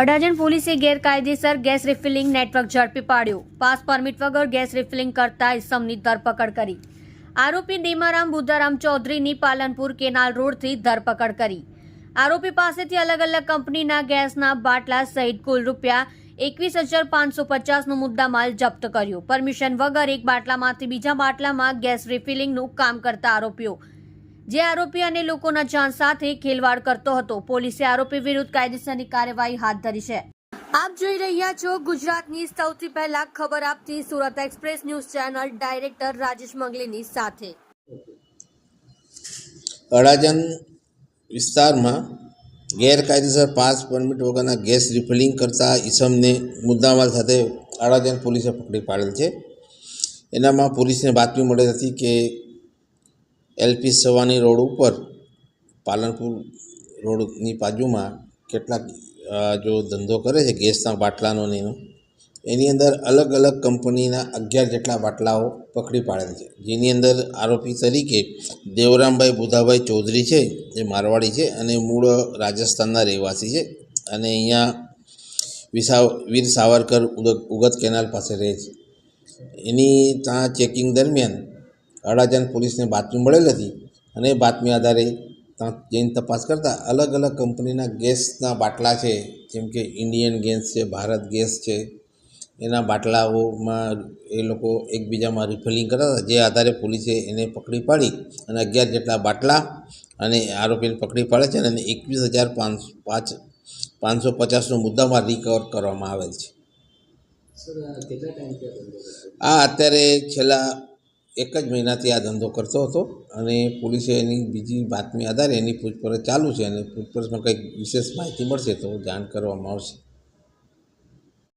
અડાજણ પોલીસે ગેરકાયદેસર gas refilling network ઝડપી પાડ્યું. પાસ પરમિટ વગર ગેસ રિફિલિંગ કરતા ઇસમની ધરપકડ કરી. આરોપી દેમારામ બુદ્ધારામ ચૌધરીની પાલનપુર કેનાલ રોડથી ધરપકડ કરી. આરોપી પાસેથી અલગ અલગ કંપનીના ગેસના બાટલા સહિત કુલ રૂપિયા એકવીસ હજાર પાંચસો પચાસનો મુદ્દામાલ જપ્ત કર્યો. પરમિશન વગર એક બાટલામાંથી બીજા બાટલામાં ગેસ રિફિલિંગનું કામ કરતા આરોપીઓ જે આરોપી અને લોકોના જાન સાથે ખેલવાડ કરતો હતો. પોલીસે આરોપી વિરુદ્ધ કાયદેસરની કાર્યવાહી હાથ ધરી છે. આપ જોઈ રહ્યા છો ગુજરાતની સૌથી પહેલા ખબર આપતી Surat express news channel director Rajesh મંગલીની સાથે. અડાજણ વિસ્તારમાં ગેરકાયદેસર પાસ પરમિટ વગરના ગેસ રિફિલિંગ કરતા ઈસમને મુદ્દામાલ સાથે અડાજણ પોલીસે પકડી પાડેલ છે. એનામાં પોલીસને બાતમી મળેલ હતી કે એલપી સવાની રોડ ઉપર, પાલનપુર રોડની બાજુમાં કેટલાક જો ધંધો કરે છે, ગેસના બાટલાનો ને એનો, એની અંદર અલગ અલગ કંપનીના અગિયાર જેટલા બાટલાઓ પકડી પાડેલ છે. જેની અંદર આરોપી તરીકે દેવરામભાઈ બુધાભાઈ ચૌધરી છે, જે મારવાડી છે અને મૂળ રાજસ્થાનના રહેવાસી છે અને અહીંયા વિસા વીર સાવરકર ઉગત કેનાલ પાસે રહે છે. એની ત્યાં ચેકિંગ દરમિયાન અડાજણ પોલીસને બાતમી મળેલ હતી અને એ બાતમી આધારે ત્યાં જઈને તપાસ કરતાં અલગ અલગ કંપનીના ગેસના બાટલા છે જેમ કે ઇન્ડિયન ગેસ છે ભારત ગેસ છે એના બાટલાઓમાં એ લોકો એકબીજામાં રિફિલિંગ કરતા હતા જે આધારે પોલીસે એને પકડી પાડી અને અગિયાર જેટલા બાટલા અને આરોપીને પકડી પાડે છે અને એકવીસ હજાર પાંચ પાંચ પાંચસો પચાસનો મુદ્દામાં રિકવર કરવામાં આવેલ છે. આ અત્યારે છેલ્લા એક જ મહિનાથી આ ધંધો કરતો હતો અને પોલીસે એની બીજી બાતમી આધારે એની પૂછપરછ ચાલુ છે અને પૂછપરછમાં કંઈક વિશેષ માહિતી મળશે તો જાણ કરવામાં આવશે.